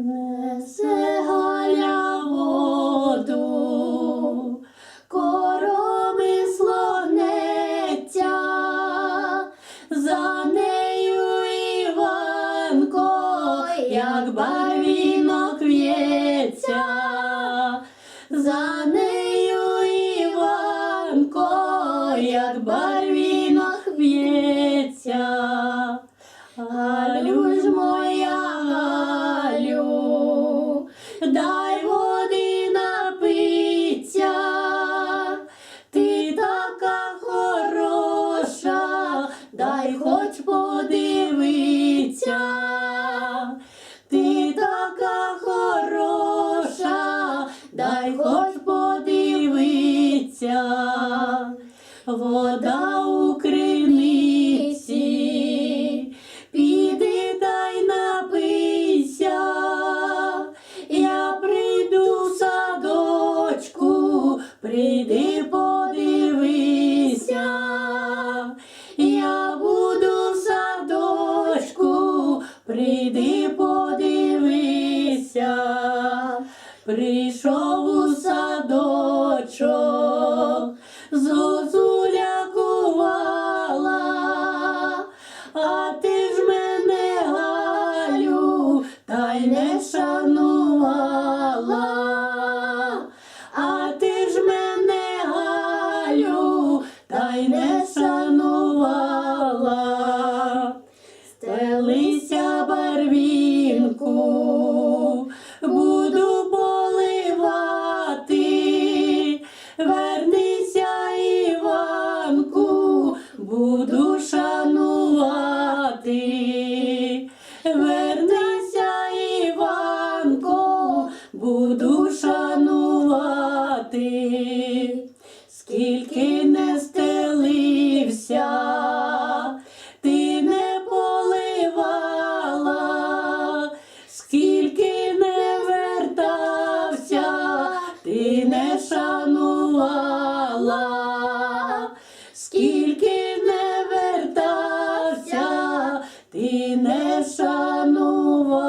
Несе Галя воду, гнеться, за нею як барвінок в'ється, за нею дай води напиться, ти така хороша, дай хоч подивиться, ти така хороша, дай хоч подивиться, вода прийди подивися, я буду в садочку, прийди подивися, прийшов у садочок, зозуля й не шанувала. Стелися барвінку, буду поливати, вернися, Іванку, буду шанувати, вернися, Іванко, буду шанувати, не шанувала.